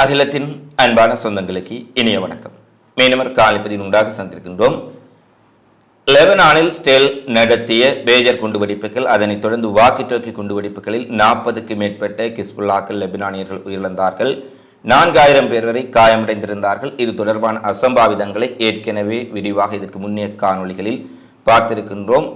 அகிலத்தின் அன்பான சொந்தங்களுக்கு இனிய வணக்கம். மீனவர் காலத்தில் உண்டாக சந்திருக்கின்றோம் லெபனானில் ஸ்டேல் நடத்திய பேஜர் குண்டுவெடிப்புகள் அதனைத் தொடர்ந்து வாக்கி டோக்கி குண்டுவெடிப்புகளில் நாற்பதுக்கு மேற்பட்ட கிஸ்புல்லாக்கள் லெபனானியர்கள் உயிரிழந்தார்கள். நான்காயிரம் பேர் வரை காயமடைந்திருந்தார்கள். இது தொடர்பான அசம்பாவிதங்களை ஏற்கனவே விரிவாக இதற்கு முன்னைய காணொளிகளில் பார்த்திருக்கின்றோம்.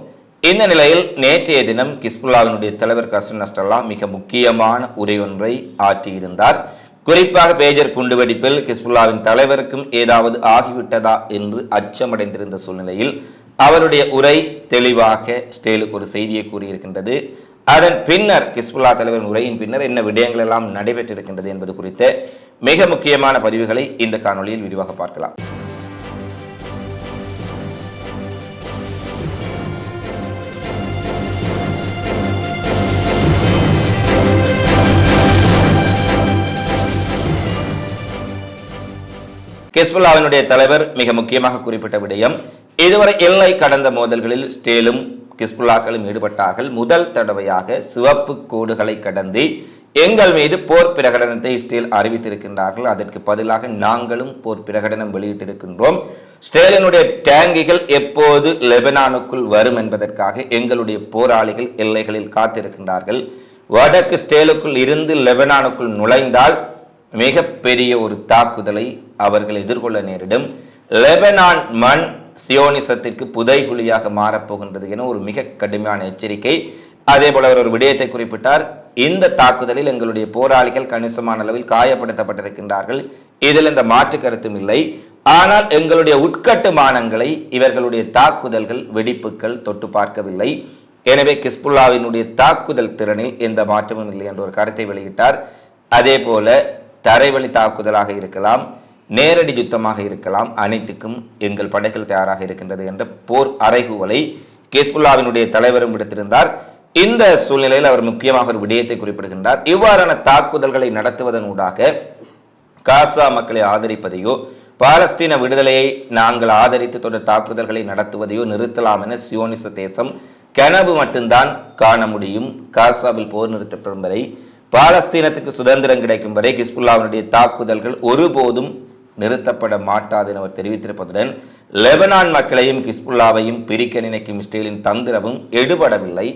இந்த நிலையில் நேற்றைய தினம் கிஸ்புல்லாவினுடைய தலைவர் கசன் நஸ்டல்லா மிக முக்கியமான உரை ஒன்றை ஆற்றியிருந்தார். குறிப்பாக பேஜர் குண்டுவெடிப்பில் கிஸ்புல்லாவின் தலைவருக்கும் ஏதாவது ஆகிவிட்டதா என்று அச்சமடைந்திருந்த சூழ்நிலையில் அவருடைய உரை தெளிவாக ஸ்டேலுக்கு ஒரு செய்தியை கூறியிருக்கின்றது. அதன் பின்னர் கிஸ்புல்லா தலைவரின் உரையின் பின்னர் என்ன விடயங்கள் எல்லாம் நடைபெற்றிருக்கின்றது என்பது குறித்த மிக முக்கியமான பதிவுகளை இந்த காணொளியில் விரிவாக பார்க்கலாம். கிஸ்புல்லாவினுடைய தலைவர் மிக முக்கியமாக குறிப்பிட்ட விடயம் இதுவரை எல்லை கடந்த மோதல்களில் ஸ்டேலும் கிஸ்புல்லாக்களும் ஈடுபட்டார்கள். முதல் தடவையாக சிவப்பு கோடுகளை கடந்து எங்கள் மீது போர் பிரகடனத்தை ஸ்டேல் அறிவித்திருக்கின்றார்கள். அதற்கு பதிலாக நாங்களும் போர் பிரகடனம் வெளியிட்டிருக்கின்றோம். ஸ்டேலினுடைய டேங்கிகள் எப்போது லெபனானுக்குள் வரும் என்பதற்காக எங்களுடைய போராளிகள் எல்லைகளில் காத்திருக்கின்றார்கள். வடக்கு ஸ்டேலுக்குள் இருந்து லெபனானுக்குள் நுழைந்தால் மிக மிகப்பெரிய ஒரு தாக்குதலை அவர்கள் எதிர்கொள்ள நேரிடும். லெபனான் மண் சியோனிசத்திற்கு புதைகுழியாக மாறப்போகின்றது என ஒரு மிக கடுமையான எச்சரிக்கை. அதே போல அவர் ஒரு விடயத்தை குறிப்பிட்டார். இந்த தாக்குதலில் எங்களுடைய போராளிகள் கணிசமான அளவில் காயப்படுத்தப்பட்டிருக்கின்றார்கள். இதில் இந்த மாற்று கருத்தும் இல்லை. ஆனால் எங்களுடைய உட்கட்டுமானங்களை இவர்களுடைய தாக்குதல்கள் வெடிப்புகள் தொட்டு பார்க்கவில்லை. எனவே கிஸ்புல்லாவினுடைய தாக்குதல் திறனில் எந்த மாற்றமும் இல்லை என்ற ஒரு கருத்தை வெளியிட்டார். அதே போல தரைவழி தாக்குதலாக இருக்கலாம் நேரடி யுத்தமாக இருக்கலாம் அனைத்துக்கும் எங்கள் படைகள் தயாராக இருக்கின்றது என்ற போர் அறைகூவலை கேஸ்புல்லாவினுடைய தலைவரும் விடுத்திருந்தார். இந்த சூழ்நிலையில் அவர் முக்கியமாக ஒரு விடயத்தை குறிப்பிடுகின்றார். இவ்வாறான தாக்குதல்களை நடத்துவதன் ஊடாக காசா மக்களை ஆதரிப்பதையோ பாலஸ்தீன விடுதலையை நாங்கள் ஆதரித்து தொடர் தாக்குதல்களை நடத்துவதையோ நிறுத்தலாம் என சியோனிச தேசம் கனவு மட்டும்தான் காண முடியும். காசாவில் போர் நிறுத்தப்படும் வரை பாலஸ்தீனத்துக்கு சுதந்திரம் கிடைக்கும் வரை கிஸ்புல்லாவினுடைய தாக்குதல்கள் ஒருபோதும் நிறுத்தப்பட மாட்டாது என அவர் தெரிவித்திருப்பதுடன் லெபனான் மக்களையும் கிஸ்புல்லாவையும் பிரிக்க நினைக்கும் இஸ்ரேலின் தந்திரமும் எடுபடவில்லை.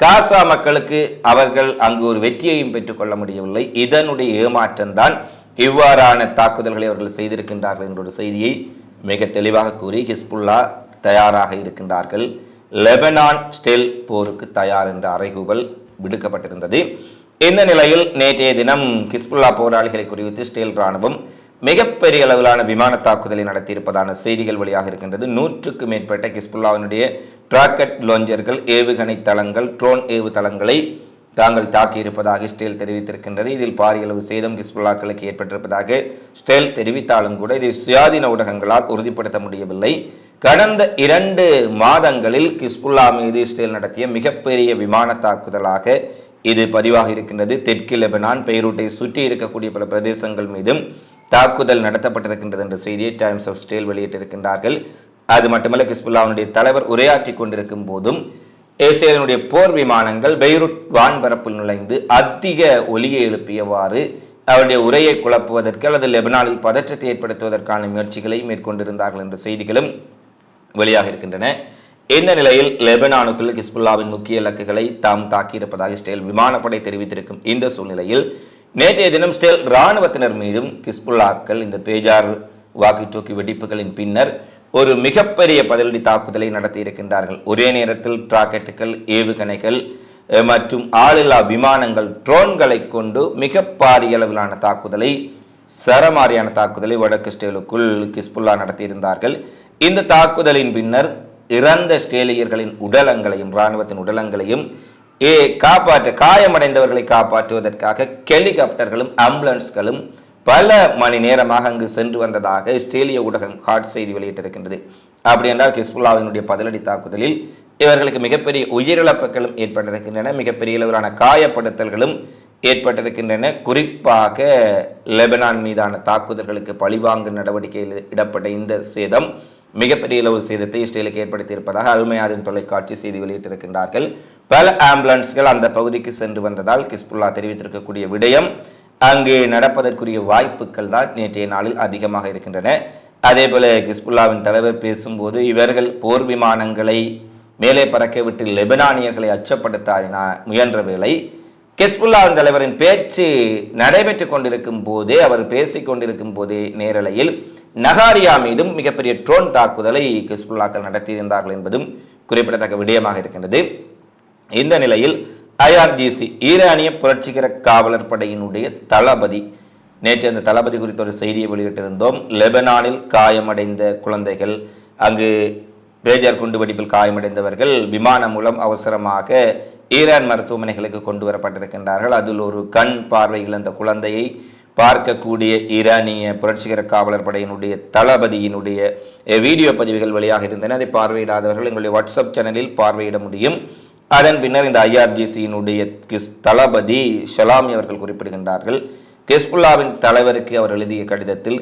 காசா மக்களுக்கு அவர்கள் அங்கு ஒரு வெற்றியையும் பெற்றுக்கொள்ள முடியவில்லை. இதனுடைய ஏமாற்றம்தான் இவ்வாறான தாக்குதல்களை அவர்கள் செய்திருக்கின்றார்கள் என்ற ஒரு செய்தியை மிக தெளிவாக கூறி ஹிஸ்புல்லா தயாராக இருக்கின்றார்கள். லெபனான் ஸ்டெல் போருக்கு தயார் என்ற அறைகூவல் விடுக்கப்பட்டிருந்தது. இந்த நிலையில் நேற்றைய தினம் ஹிஸ்புல்லா போராளிகளை குறித்து ஸ்டீல் ராணுவம் மிகப்பெரிய அளவிலான விமான தாக்குதலை நடத்தியிருப்பதான செய்திகள் வெளியாக இருக்கின்றது. நூற்றுக்கு மேற்பட்ட கிஸ்புல்லாவினுடைய டிராக்கெட் லோஞ்சர்கள் ஏவுகணை தளங்கள் ட்ரோன் ஏவு தளங்களை தாங்கள் தாக்கியிருப்பதாக ஸ்டேல் தெரிவித்திருக்கின்றது. இதில் பாரிய அளவு சேதம் கிஸ்புல்லாக்களுக்கு ஏற்பட்டிருப்பதாக ஸ்டேல் தெரிவித்தாலும் கூட இதை சுயாதீன ஊடகங்களால் உறுதிப்படுத்த முடியவில்லை. கடந்த இரண்டு மாதங்களில் கிஸ்புல்லா மீது இஸ்ரேல் நடத்திய மிகப்பெரிய விமான தாக்குதலாக இது பதிவாக இருக்கின்றது. தெற்கு லெபனான் பெய்ரூட்டை சுற்றி இருக்கக்கூடிய பல பிரதேசங்கள் மீதும் தாக்குதல் நடத்தப்பட்டிருக்கின்றது என்ற செய்தியை டைம்ஸ் ஆஃப் ஸ்டேல் வெளியிட்டிருக்கின்றார்கள். அது மட்டுமல்ல கிஸ்புல்லாவுடைய தலைவர் உரையாற்றி கொண்டிருக்கும் போதும் இஸ்ரேலினுடைய போர் விமானங்கள் பெய்ரூட் வான்பரப்பில் நுழைந்து அதிக ஒலியை எழுப்பியவாறு அவருடைய உரையை குழப்புவதற்கு அல்லது லெபனானில் பதற்றத்தை ஏற்படுத்துவதற்கான முயற்சிகளை மேற்கொண்டிருந்தார்கள் என்ற செய்திகளும் வெளியாக இருக்கின்றன இந்த நிலையில் லெபனானுக்குள் ஹிஸ்புல்லாவின் முக்கிய இலக்குகளை தாம் தாக்கியிருப்பதாக இஸ்ரேல் விமானப்படை தெரிவித்திருக்கும் இந்த சூழ்நிலையில் நேற்றைய தினம் இஸ்ரேல் இராணுவத்தினர் மீதும் கிஸ்புல்லாக்கள் இந்த பேஜார் வாக்கி டோக்கி வெடிப்புகளின் பின்னர் ஒரு மிகப்பெரிய பதிலடி தாக்குதலை நடத்தியிருக்கின்றார்கள். ஒரே நேரத்தில் ராக்கெட்டுகள் ஏவுகணைகள் மற்றும் ஆளில்லா விமானங்கள் ட்ரோன்களை கொண்டு மிக பாரிய அளவிலான தாக்குதலை சரமாரியான தாக்குதலை வடக்கு ஸ்டேலுக்குள் கிஸ்புல்லா நடத்தியிருந்தார்கள். இந்த தாக்குதலின் பின்னர் இறந்த ஸ்டேலியர்களின் உடலங்களையும் இராணுவத்தின் உடலங்களையும் ஏ காப்பாற்ற காயமடைந்தவர்களை காப்பாற்றுவதற்காக ஹெலிகாப்டர்களும் ஆம்புலன்ஸ்களும் பல மணி நேரமாக அங்கு சென்று வந்ததாக இஸ்ரேலிய ஊடகம் ஹாட் செய்தி வெளியிட்டிருக்கின்றது. அப்படி என்றால் ஹிஸ்புல்லாவினுடைய பதிலடி தாக்குதலில் இவர்களுக்கு மிகப்பெரிய உயிரிழப்புகளும் ஏற்பட்டிருக்கின்றன மிகப்பெரிய அளவிலான காயப்படுத்தல்களும் ஏற்பட்டிருக்கின்றன. குறிப்பாக லெபனான் மீதான தாக்குதல்களுக்கு பழிவாங்கும் நடவடிக்கையில் இடப்பட்ட இந்த சேதம் மிகப்பெரிய அளவு சேதத்தை இஸ்ரேலுக்கு ஏற்படுத்தியிருப்பதாக அல்மையாரின் தொலைக்காட்சி செய்தி வெளியிட்டிருக்கின்றார்கள். பல ஆம்புலன்ஸ்கள் அந்த பகுதிக்கு சென்று வந்ததால் கிஸ்புல்லா தெரிவித்திருக்கக்கூடிய விடயம் அங்கு நடப்பதற்குரிய வாய்ப்புகள் தான் நேற்றைய நாளில் அதிகமாக இருக்கின்றன. அதே போல கிஸ்புல்லாவின் தலைவர் பேசும்போது இவர்கள் போர் விமானங்களை மேலே பறக்கவிட்டு லெபனானியர்களை அச்சப்படுத்த முயன்ற வேளை கிஸ்புல்லாவின் தலைவரின் பேச்சு நடைபெற்றுக் கொண்டிருக்கும் போதே அவர் பேசிக் கொண்டிருக்கும் போதே நேரலையில் நகாரியா மீதும் மிகப்பெரிய ட்ரோன் தாக்குதலை கிஸ்புல்லாக்கள் நடத்தியிருந்தார்கள் என்பதும் குறிப்பிடத்தக்க விடயமாக இருக்கின்றது. இந்த நிலையில் ஐஆர்ஜிசி ஈரானிய புரட்சிகர காவலர் படையினுடைய தளபதி நேற்று அந்த தளபதி குறித்த ஒரு செய்தியை வெளியிட்டிருந்தோம். லெபனானில் காயமடைந்த குழந்தைகள் அங்கு பேஜர் குண்டுவெடிப்பில் காயமடைந்தவர்கள் விமானம் மூலம் அவசரமாக ஈரான் மருத்துவமனைகளுக்கு கொண்டு வரப்பட்டிருக்கின்றார்கள். அதில் ஒரு கண் பார்வை இழந்த குழந்தையை பார்க்கக்கூடிய ஈரானிய புரட்சிகர காவலர் படையினுடைய தளபதியினுடைய வீடியோ பதிவுகள் வெளியாக இருந்தன. அதை பார்வையிடாதவர்கள் எங்களுடைய வாட்ஸ்அப் சேனலில் பார்வையிட முடியும். அதன் பின்னர் இந்த ஐஆர்ஜிசியினுடைய கிஸ் தளபதி ஷலாமி அவர்கள் குறிப்பிடுகின்றார்கள். கெஸ்புல்லாவின் தலைவருக்கு அவர் எழுதிய கடிதத்தில்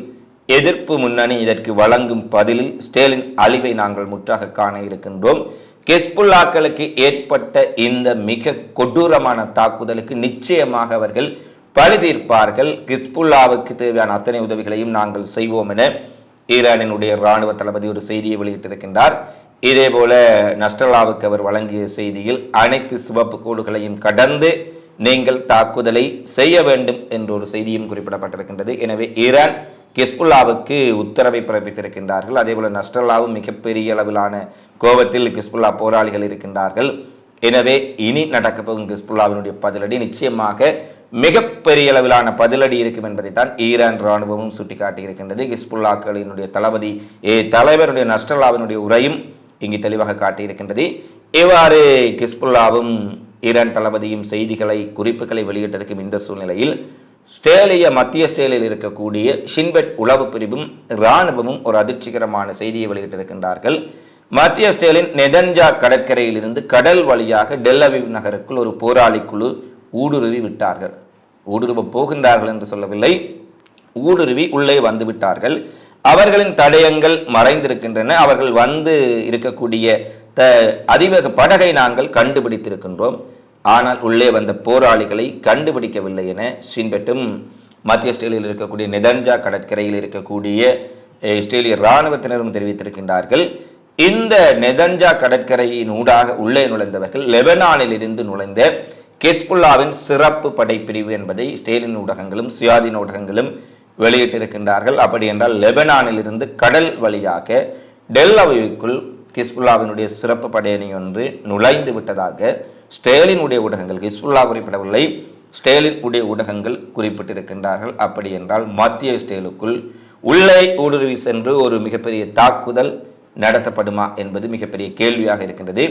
எதிர்ப்பு முன்னணி இதற்கு வழங்கும் பதிலில் ஸ்டேலின் அழிவை நாங்கள் முற்றாக காண இருக்கின்றோம். கெஸ்புல்லாக்களுக்கு ஏற்பட்ட இந்த மிக கொடூரமான தாக்குதலுக்கு நிச்சயமாக அவர்கள் பழி தீர்ப்பார்கள் கிஸ்புல்லாவுக்கு தேவையான அத்தனை உதவிகளையும் நாங்கள் செய்வோம் என ஈரானினுடைய இராணுவ தளபதி ஒரு செய்தியை வெளியிட்டிருக்கின்றார். இதேபோல நஸ்டலாவுக்கு அவர் வழங்கிய செய்தியில் அனைத்து சிவப்பு கோடுகளையும் கடந்து நீங்கள் தாக்குதலை செய்ய வேண்டும் என்ற ஒரு செய்தியும் குறிப்பிடப்பட்டிருக்கின்றது. எனவே ஈரான் கிஸ்புல்லாவுக்கு உத்தரவை பிறப்பித்திருக்கின்றார்கள். அதேபோல நஸ்டல்லாவும் மிகப்பெரிய அளவிலான கோபத்தில் கிஸ்புல்லா போராளிகள் இருக்கின்றார்கள். எனவே இனி நடக்கப்போகும் கிஸ்புல்லாவினுடைய பதிலடி நிச்சயமாக மிகப்பெரிய அளவிலான பதிலடி இருக்கும் என்பதைத்தான் ஈரான் இராணுவமும் சுட்டிக்காட்டியிருக்கின்றது. கிஸ்புல்லாக்களினுடைய தளபதி ஏ தலைவருடைய நஸ்டல்லாவினுடைய உரையும் இங்கு தெளிவாக காட்டியிருக்கின்றது. இவ்வாறு கிஸ்புல்லாவும் ஈரான் தளபதியும் செய்திகளை குறிப்புகளை வெளியிட்டிருக்கும் இந்த சூழ்நிலையில் ஸ்டேலிய மத்திய ஸ்டேலில் இருக்கக்கூடிய ஷின்பெட் உளவு பிரிவும் இராணுவமும் ஒரு அதிர்ச்சிகரமான செய்தியை வெளியிட்டிருக்கின்றார்கள். மத்திய ஸ்டேலின் நெதன்ஜா கடற்கரையிலிருந்து கடல் வழியாக டெல்லவிவ் நகருக்குள் ஒரு போராளி குழு ஊடுருவி விட்டார்கள். ஊடுருவ போகின்றார்கள் என்று சொல்லவில்லை. ஊடுருவி உள்ளே வந்து விட்டார்கள். அவர்களின் தடயங்கள் மறைந்திருக்கின்றன. அவர்கள் வந்து இருக்கக்கூடிய த அதிவேக படகை நாங்கள் கண்டுபிடித்திருக்கின்றோம். ஆனால் உள்ளே வந்த போராளிகளை கண்டுபிடிக்கவில்லை என ஸ்ரீன்பெட்டும் மத்திய ஸ்டேலியில் இருக்கக்கூடிய நெதன்ஜா கடற்கரையில் இருக்கக்கூடிய இஸ்ரேலிய இராணுவத்தினரும் தெரிவித்திருக்கின்றார்கள். இந்த நெதஞ்சா கடற்கரையின் ஊடாக உள்ளே நுழைந்தவர்கள் லெபனானில் இருந்து நுழைந்த கெஸ்புல்லாவின் சிறப்பு படைப்பிரிவு என்பதை ஸ்டேலின் ஊடகங்களும் சுயாதீன ஊடகங்களும் வெளியிட்டிருக்கின்றார்கள். அப்படி என்றால் லெபனானில் இருந்து கடல் வழியாக டெல் அவைவுக்குள் கிஸ்புல்லாவினுடைய சிறப்பு படையணி ஒன்று நுழைந்து விட்டதாக ஸ்டேலினுடைய ஊடகங்கள் கிஸ்புல்லா குறிப்பிடவில்லை ஸ்டேலின் உடைய ஊடகங்கள் குறிப்பிட்டிருக்கின்றார்கள். அப்படி என்றால் மத்திய ஸ்டேலுக்குள் உள்ளே ஊடுருவி சென்று ஒரு மிகப்பெரிய தாக்குதல் நடத்தப்படுமா என்பது மிகப்பெரிய கேள்வியாக இருக்கின்றது.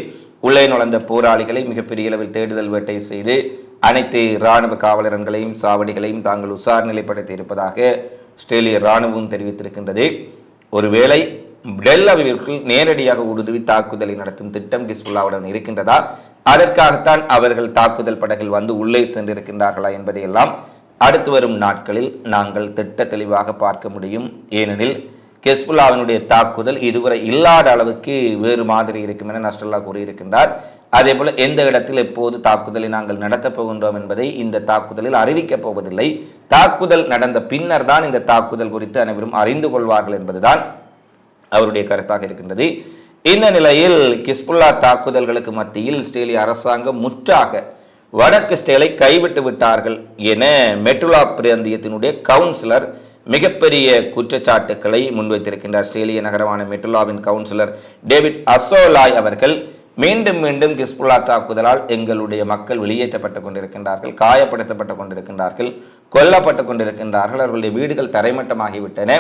உள்ளே நுழைந்த போராளிகளை மிகப்பெரிய அளவில் தேடுதல் வேட்டை செய்து அனைத்து இராணுவ காவலர்களையும் சாவடிகளையும் தாங்கள் உசார் நிலைப்படுத்தி இருப்பதாக ஆஸ்திரேலிய இராணுவம் தெரிவித்திருக்கின்றது. ஒருவேளை டெல்லவிற்குள் நேரடியாக ஊடுருவி தாக்குதலை நடத்தும் திட்டம் கிஸ்புல்லாவுடன் இருக்கின்றதா? அதற்காகத்தான் அவர்கள் தாக்குதல் படகில் வந்து உள்ளே சென்றிருக்கின்றார்களா என்பதையெல்லாம் அடுத்து வரும் நாட்களில் நாங்கள் திட்ட தெளிவாக பார்க்க முடியும். ஏனெனில் ஹெஸ்புல்லாவினுடைய தாக்குதல் இதுவரை இல்லாத அளவுக்கு வேறு மாதிரி இருக்கும் என நஷ்டல்லா கூறியிருக்கின்றார். அதே போல எந்த இடத்தில் எப்போது தாக்குதலை நாங்கள் நடத்தப் போகின்றோம் என்பதை இந்த தாக்குதலில் அறிவிக்கப் போவதில்லை. தாக்குதல் நடந்த பின்னர் தான் இந்த தாக்குதல் குறித்து அனைவரும் அறிந்து கொள்வார்கள் என்பதுதான் அவருடைய கருத்தாக இருக்கின்றது. இந்த நிலையில் கிஸ்புல்லா தாக்குதல்களுக்கு மத்தியில் இஸ்ரேலிய அரசாங்கம் முற்றாக வடக்கு ஸ்டேலை கைவிட்டு விட்டார்கள் என மெட்ருலா பிராந்தியத்தினுடைய கவுன்சிலர் மிகப்பெரிய குற்றச்சாட்டுக்களை முன்வைத்திருக்கின்றார் ஆஸ்திரேலிய நகரமான மெட்டுலாவின் கவுன்சிலர் டேவிட் அசோலாய் அவர்கள். மீண்டும் மீண்டும் கிஸ்புல்லா தாக்குதலால் எங்களுடைய மக்கள் வெளியேற்றப்பட்டு கொண்டிருக்கின்றார்கள் காயப்படுத்தப்பட்டு கொண்டிருக்கின்றார்கள் கொல்லப்பட்டு கொண்டிருக்கின்றார்கள். அவர்களுடைய வீடுகள் தரைமட்டமாகிவிட்டன.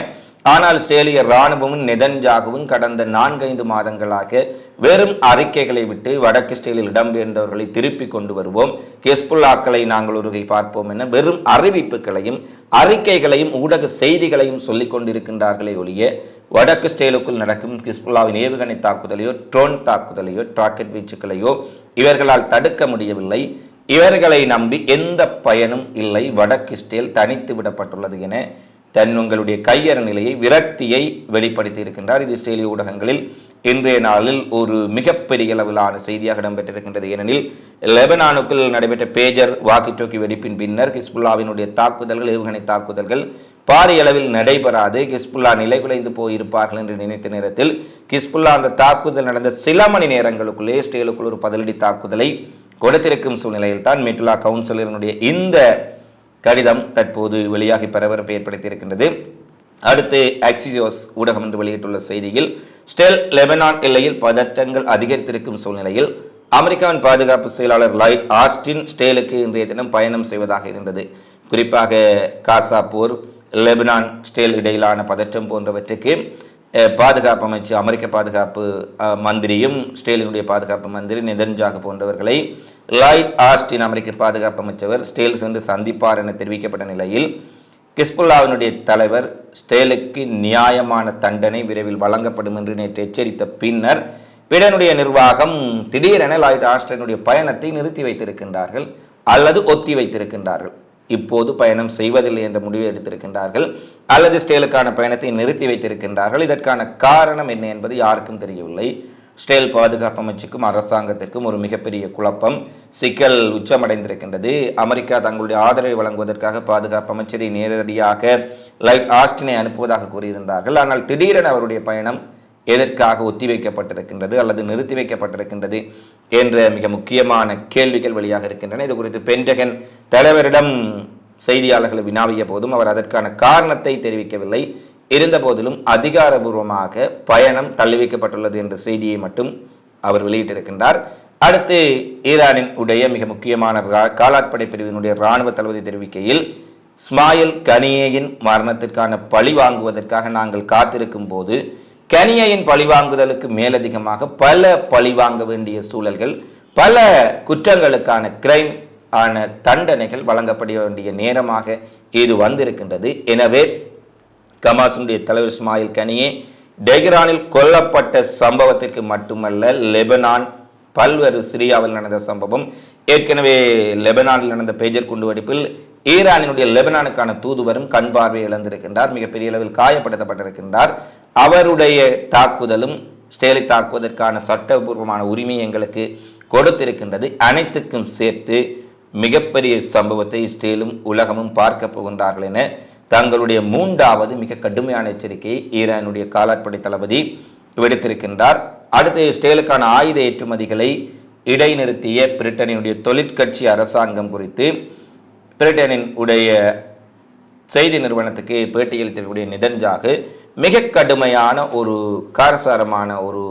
ஆனால் ஸ்டேலிய இராணுவமும் நெதன்ஜாகவும் கடந்த நான்கைந்து மாதங்களாக வெறும் அறிக்கைகளை விட்டு வடக்கு ஸ்டேலில் இடம்பெயர்ந்தவர்களை திருப்பி கொண்டு வருவோம். ஹெஸ்புல்லாக்களை நாங்கள் ஒருகை பார்ப்போம் என வெறும் அறிவிப்புகளையும் அறிக்கைகளையும் ஊடக செய்திகளையும் சொல்லிக் கொண்டிருக்கின்றார்களே ஒழிய வடக்கு ஸ்டேலுக்குள் நடக்கும் கிஸ்புல்லாவின் ஏவுகணை தாக்குதலையோ ட்ரோன் தாக்குதலையோ ராக்கெட் வீச்சுக்களையோ இவர்களால் தடுக்க முடியவில்லை. இவர்களை நம்பி எந்த பயனும் இல்லை. வடக்கு ஸ்டேல் தனித்து விடப்பட்டுள்ளது என தன் உங்களுடைய கையற நிலையை விரக்தியை வெளிப்படுத்தி இருக்கின்றார் இது இஸ்ரேலிய ஊடகங்களில் இன்றைய நாளில் ஒரு மிகப்பெரிய அளவிலான செய்தியாக இடம்பெற்றிருக்கின்றது. ஏனெனில் லெபனானுக்குள் நடைபெற்ற பேஜர் வாக்கி டோக்கி வெடிப்பின் பின்னர் ஹிஸ்புல்லாவினுடைய தாக்குதல்கள் ஏவுகணை தாக்குதல்கள் பாரிய அளவில் நடைபெறாது கிஸ்புல்லா நிலைகுலைந்து போயிருப்பார்கள் என்று நினைத்த நேரத்தில் கிஸ்புல்லா அந்த தாக்குதல் நடந்த சில மணி நேரங்களுக்குள்ளே இஸ்ரேலுக்குள் ஒரு பதிலடி தாக்குதலை கொடுத்திருக்கும் சூழ்நிலையில் தான் மெட்லா கவுன்சிலரினுடைய இந்த கடிதம் தற்போது வெளியாகி பரபரப்பை ஏற்படுத்தியிருக்கின்றது. அடுத்து ஆக்சிஜோஸ் ஊடகம் என்று வெளியிட்டுள்ள செய்தியில் ஸ்டெல் லெபனான் எல்லையில் பதற்றங்கள் அதிகரித்திருக்கும் சூழ்நிலையில் அமெரிக்காவின் பாதுகாப்பு செயலாளர் லைட் ஆஸ்டின் ஸ்டேலுக்கு இன்றைய தினம் பயணம் செய்வதாக இருந்தது. குறிப்பாக காசா போர் லெபனான் ஸ்டேல் இடையிலான பதற்றம் போன்றவற்றுக்கு பாதுகாப்பு அமைச்சு அமெரிக்க பாதுகாப்பு மந்திரியும் ஸ்டேலினுடைய பாதுகாப்பு மந்திரி நிதன்ஜாக போன்றவர்களை லாய்ட் ஆஸ்டின் அமெரிக்க பாதுகாப்பு அமைச்சர் ஸ்டேல் சென்று சந்திப்பார் என தெரிவிக்கப்பட்ட நிலையில் கிஸ்புல்லாவினுடைய தலைவர் ஸ்டேலுக்கு நியாயமான தண்டனை விரைவில் வழங்கப்படும் என்று நேற்று எச்சரித்த பின்னர் பிடனுடைய நிர்வாகம் திடீரென லாய்ட் ஆஸ்டினுடைய பயணத்தை நிறுத்தி வைத்திருக்கின்றார்கள் அல்லது ஒத்தி வைத்திருக்கின்றார்கள். இப்போது பயணம் செய்வதில்லை என்ற முடிவை எடுத்திருக்கின்றார்கள். அல்லது ஸ்டேலுக்கான பயணத்தை நிறுத்தி வைத்திருக்கின்றார்கள். இதற்கான காரணம் என்ன என்பது யாருக்கும் தெரியவில்லை. ஸ்டேல் பாதுகாப்பு அமைச்சுக்கும் அரசாங்கத்திற்கும் ஒரு மிகப்பெரிய குழப்பம். சிக்கல் உச்சமடைந்திருக்கின்றது. அமெரிக்கா தங்களுடைய ஆதரவை வழங்குவதற்காக பாதுகாப்பு அமைச்சரை நேரடியாக லைட் ஆஸ்டினை அனுப்புவதாக கூறியிருந்தார்கள். ஆனால் திடீரென அவருடைய பயணம் எதற்காக ஒத்திவைக்கப்பட்டிருக்கின்றது அல்லது நிறுத்தி வைக்கப்பட்டிருக்கின்றது என்ற மிக முக்கியமான கேள்விகள் வெளியாக இருக்கின்றன. இது குறித்து பென்டகன் தலைவரிடம் செய்தியாளர்களை வினாவிய போதும் அவர் அதற்கான காரணத்தை தெரிவிக்கவில்லை. இருந்த போதிலும் அதிகாரபூர்வமாக பயணம் தள்ளி வைக்கப்பட்டுள்ளது என்ற செய்தியை மட்டும் அவர் வெளியிட்டிருக்கின்றார். அடுத்து ஈரானின் உடைய மிக முக்கியமான ரா- காலாட்படை பிரிவினுடைய இராணுவ தளபதி தெரிவிக்கையில் ஸ்மாயில் கனியேயின் மரணத்திற்கான பழி வாங்குவதற்காக நாங்கள் காத்திருக்கும் போது கனியையின் பழிவாங்குதலுக்கு மேலதிகமாக பல பழிவாங்க வேண்டிய சூழல்கள் பல குற்றங்களுக்கான கிரைம் ஆன தண்டனைகள் வழங்கப்பட வேண்டிய நேரமாக இது வந்திருக்கின்றது. எனவே கமாசுடைய தலைவர் இஸ்மாயில் கனியே டெஹ்ரானில் கொல்லப்பட்ட சம்பவத்திற்கு மட்டுமல்ல லெபனான் பல்வேறு சிரியாவில் நடந்த சம்பவம் ஏற்கனவே லெபனானில் நடந்த பேஜர் குண்டுவெடிப்பில் ஈரானினுடைய லெபனானுக்கான தூதுவரும் கண் பார்வை இழந்திருக்கின்றார். மிகப்பெரிய அளவில் காயப்படுத்தப்பட்டிருக்கின்றார். அவருடைய தாக்குதலும் ஸ்டேலை தாக்குவதற்கான சட்டபூர்வமான உரிமை எங்களுக்கு கொடுத்திருக்கின்றது. அனைத்துக்கும் சேர்த்து மிகப்பெரிய சம்பவத்தை ஸ்டேலும் உலகமும் பார்க்க போகின்றார்கள் என தங்களுடைய மூன்றாவது மிக கடுமையான எச்சரிக்கையை ஈரானுடைய காலாட்படை தளபதி விடுத்திருக்கின்றார். அடுத்து ஸ்டேலுக்கான ஆயுத ஏற்றுமதிகளை இடைநிறுத்திய பிரிட்டனினுடைய தொழிற்கட்சி அரசாங்கம் குறித்து பிரிட்டனின் உடைய செய்தி நிறுவனத்துக்கு பேட்டியளித்திருக்கக்கூடிய நிதன்ஜாகு மிக கடுமையான ஒரு காரசாரமான ஒரு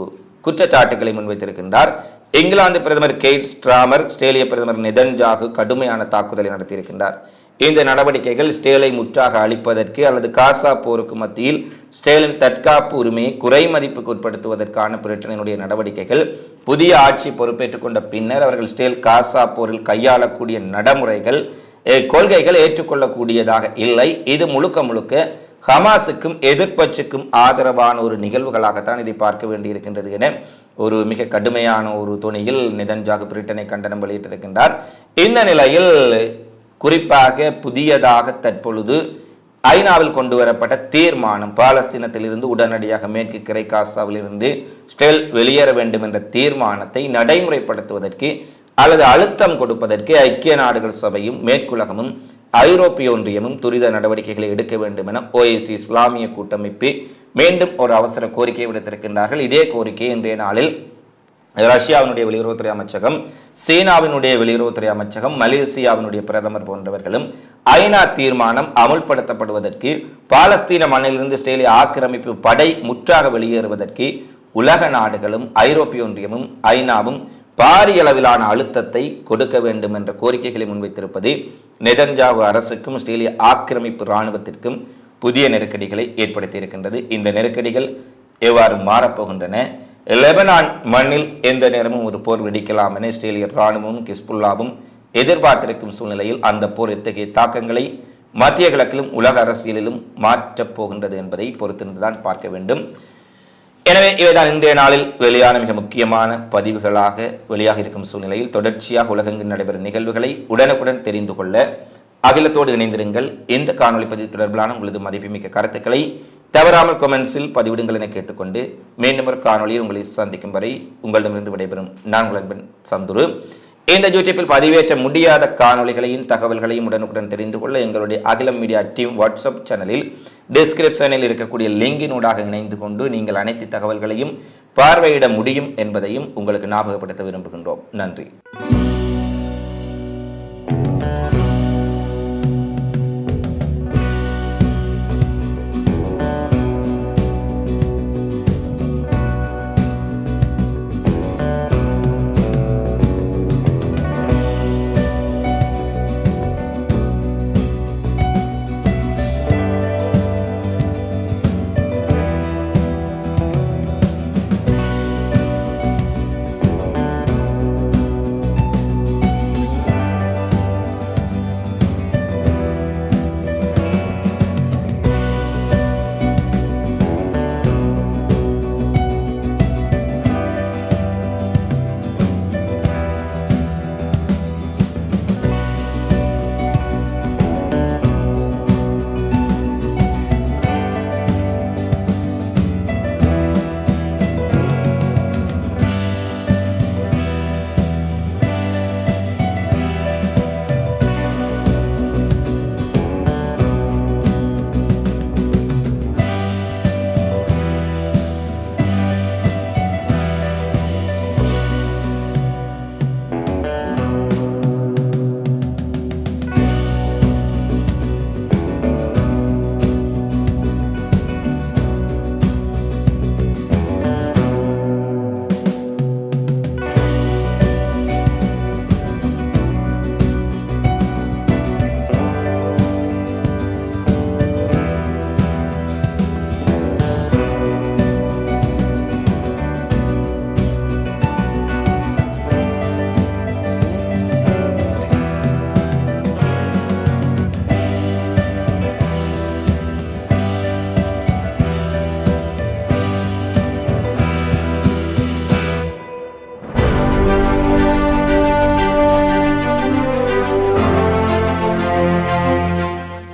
குற்றச்சாட்டுகளை முன்வைத்திருக்கின்றார். இங்கிலாந்து பிரதமர் கெய்ட் ஸ்ட்ராமர் ஸ்டேலிய பிரதமர் நிதன்ஜாகு கடுமையான தாக்குதலை நடத்தியிருக்கின்றார். இந்த நடவடிக்கைகள் ஸ்டேலை முற்றாக அழிப்பதற்கு அல்லது காசா போருக்கு மத்தியில் ஸ்டேலின் தற்காப்பு உரிமையை குறைமதிப்புக்கு உட்படுத்துவதற்கான பிரிட்டனினுடைய நடவடிக்கைகள் புதிய ஆட்சி பொறுப்பேற்றுக் கொண்ட பின்னர் அவர்கள் ஸ்டேல் காசா போரில் கையாளக்கூடிய நடைமுறைகள் கொள்கைகள் ஏற்றுக்கொள்ளக்கூடியதாக இல்லை. இது முழுக்க முழுக்க ஹமாஸுக்கும் எதிர்ப்பச்சுக்கும் ஆதரவான ஒரு நிகழ்வுகளாகத்தான் இதை பார்க்க வேண்டியிருக்கின்றது என ஒரு மிக கடுமையான ஒரு துணியில் நிதன்ஜாக பிரிட்டனை கண்டனம் வெளியிட்டிருக்கின்றார். இந்த நிலையில் குறிப்பாக புதியதாக தற்பொழுது ஐநாவில் கொண்டு வரப்பட்ட தீர்மானம் பாலஸ்தீனத்திலிருந்து உடனடியாக மேற்கு கிரை காசாவிலிருந்து ஸ்டெல் வெளியேற வேண்டும் என்ற தீர்மானத்தை நடைமுறைப்படுத்துவதற்கு அல்லது அழுத்தம் கொடுப்பதற்கு ஐக்கிய நாடுகள் சபையும் மேற்குலகமும் ஐரோப்பிய ஒன்றியமும் துரித நடவடிக்கைகளை எடுக்க வேண்டும் என ஓஎசி இஸ்லாமிய கூட்டமைப்பு மீண்டும் ஒரு அவசர கோரிக்கையை விடுத்திருக்கின்றார்கள். இதே கோரிக்கை இன்றைய நாளில் ரஷ்யாவினுடைய வெளியுறவுத்துறை அமைச்சகம் சீனாவினுடைய வெளியுறவுத்துறை அமைச்சகம் மலேசியாவினுடைய பிரதமர் போன்றவர்களும் ஐநா தீர்மானம் அமுல்படுத்தப்படுவதற்கு பாலஸ்தீன மண்ணிலிருந்து இஸ்ரேலிய ஆக்கிரமிப்பு படை முற்றாக வெளியேறுவதற்கு உலக நாடுகளும் ஐரோப்பிய ஒன்றியமும் ஐநாவும் பாரிய அளவிலான அழுத்தத்தை கொடுக்க வேண்டும் என்ற கோரிக்கைகளை முன்வைத்திருப்பது நெதன்ஜாவு அரசுக்கும் இஸ்ரேலிய ஆக்கிரமிப்பு இராணுவத்திற்கும் புதிய நெருக்கடிகளை ஏற்படுத்தியிருக்கின்றது. இந்த நெருக்கடிகள் எவ்வாறு மாறப்போகின்றன? லெபனான் மண்ணில் எந்த நேரமும் ஒரு போர் வெடிக்கலாம் என இஸ்ரேலிய இராணுவமும் கிஸ்புல்லாவும் எதிர்பார்த்திருக்கும் சூழ்நிலையில் அந்த போர் எத்தகைய தாக்கங்களை மத்திய கிழக்கிலும் உலக அரசியலிலும் மாற்றப் போகின்றது என்பதை பொறுத்திருந்துதான் பார்க்க வேண்டும். எனவே இவைதான் இன்றைய நாளில் வெளியான மிக முக்கியமான பதிவுகளாக வெளியாக இருக்கும் சூழ்நிலையில் தொடர்ச்சியாக உலகெங்கு நடைபெறும் நிகழ்வுகளை உடனுக்குடன் தெரிந்து கொள்ள அகிலத்தோடு இணைந்திருங்கள். இந்த காணொளி பதிவு தொடர்பிலான உங்களது மதிப்புமிக்க கருத்துக்களை தவறாமல் கொமெண்ட்ஸில் பதிவிடுங்கள் என கேட்டுக்கொண்டு மீண்டும் ஒரு காணொலியில் உங்களை சந்திக்கும் வரை உங்களிடமிருந்து விடைபெறும் நான் உங்கள் அன்பன் சந்துரு. இந்த யூடியூப்பில் பதிவேற்ற முடியாத காணொளிகளையும் தகவல்களையும் உடனுக்குடன் தெரிந்து கொள்ள எங்களுடைய அகிலம் மீடியா டீம் வாட்ஸ்அப் சேனலில் டிஸ்கிரிப்ஷனில் இருக்கக்கூடிய லிங்கினூடாக இணைந்து கொண்டு நீங்கள் அனைத்து தகவல்களையும் பார்வையிட முடியும் என்பதையும் உங்களுக்கு ஞாபகப்படுத்த விரும்புகின்றோம். நன்றி.